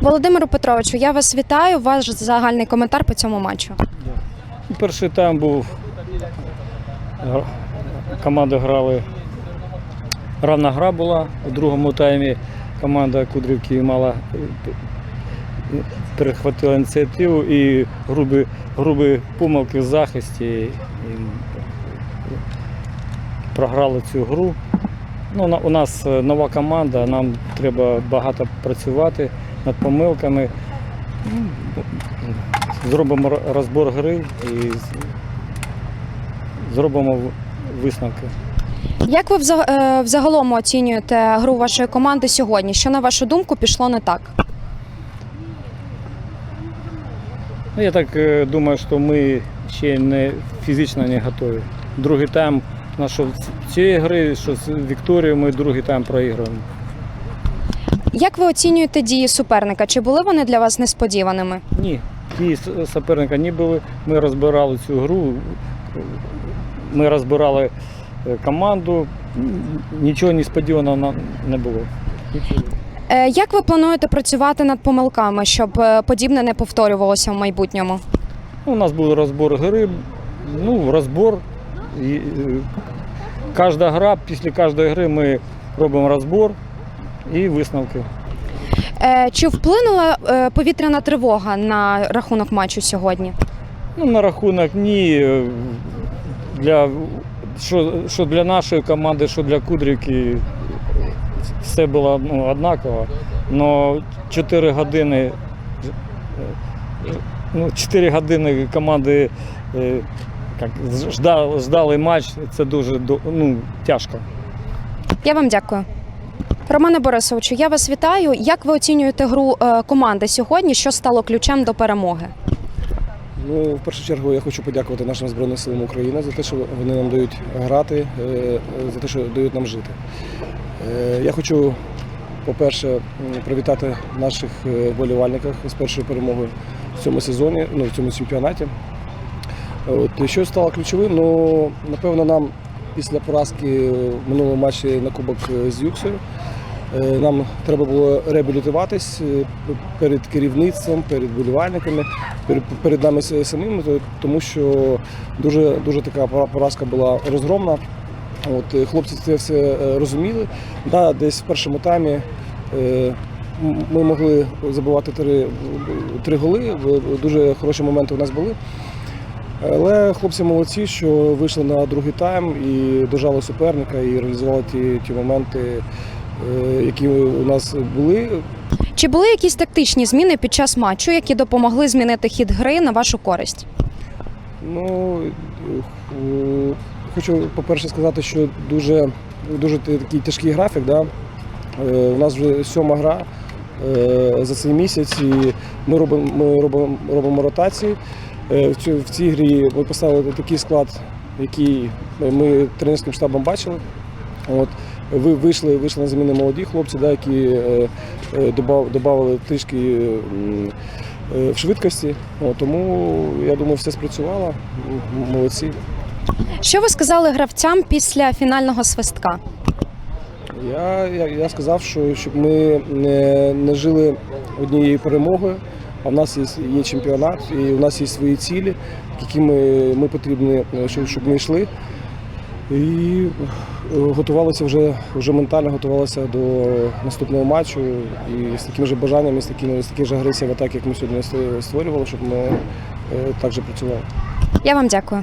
Володимиру Петровичу, я вас вітаю. Ваш загальний коментар по цьому матчу. Перший тайм був. Команди грали. Равна гра була. У другому таймі команда Кудрівки мала е, е, перехватила ініціативу і грубі, грубі помилки в захисті. І програли цю гру. Ну, у нас е, нова команда, нам треба багато працювати над помилками. Зробимо розбор гри і зробимо висновки. Як ви е, взагалом оцінюєте гру вашої команди сьогодні? Що на вашу думку пішло не так? Ну, я так е, думаю, що ми ще не фізично не готові. Другий тайм, на що з цієї гри, що з Вікторією, ми другий тайм проігруємо. Як ви оцінюєте дії суперника? Чи були вони для вас несподіваними? Ні, с- суперника не були. Ми розбирали цю гру, ми розбирали е, команду. Нічого несподіваного не було. Е, Як ви плануєте працювати над помилками, щоб е, подібне не повторювалося в майбутньому? Ну, у нас був розбор гри, ну, розбор. Кожна гра, після кожної гри ми робимо розбор і висновки. Е, Чи вплинула е, повітряна тривога на рахунок матчу сьогодні? Ну, на рахунок ні. Для, що, що для нашої команди, що для Кудрівки, все було ну, однаково. Но 4 години, ну, 4 години команди е, як, ждали, ждали матч, це дуже ну, тяжко. Я вам дякую. Романе Борисовичу, я вас вітаю. Як ви оцінюєте гру е, команди сьогодні? Що стало ключем до перемоги? Ну, в першу чергу я хочу подякувати нашим Збройним силам України за те, що вони нам дають грати, е, за те, що дають нам жити. Е, Я хочу, по-перше, привітати наших вболівальників з першою перемогою в цьому сезоні, ну, в цьому чемпіонаті. От, що стало ключовим? Ну, напевно, нам після поразки в минулому матчі на Кубок з Юксою Нам треба було реабілітуватись е, перед керівництвом, перед болівальниками, перед, нами самими, тому що дуже, дуже така поразка була розгромна. От, е, хлопці це все е, розуміли. Да, десь в першому таймі е, ми могли забивати три, три голи, дуже хороші моменти у нас були. Але хлопці молодці, що вийшли на другий тайм і дожали суперника і реалізували ті, ті моменти, е, які у нас були. Чи були якісь тактичні зміни під час матчу, які допомогли змінити хід гри на вашу користь? Ну, е, хочу, по-перше, сказати, що дуже, дуже такий тяжкий графік. Да? Е, У нас вже сьома гра е, за цей місяць, і ми робимо, ми робимо, робимо ротації. Е, В, цю, в цій грі ми поставили такий склад, який ми тренерським штабом бачили. От, ви вийшли, вийшли на заміни молоді хлопці, да, які е, е, додавали трішки е, в швидкості. От, тому я думаю, все спрацювало. Молодці. Що ви сказали гравцям після фінального свистка? Я, я, я сказав, що щоб ми не, не жили однією перемогою, а в нас є, є чемпіонат, і у нас є свої цілі, які ми, ми потрібні, щоб, щоб ми йшли. І е, готувалися вже, вже ментально готувалися до наступного матчу і з таким же бажанням, і з таким, з таким же агресією атак, як ми сьогодні створювали, щоб ми е, так же працювали. Я вам дякую.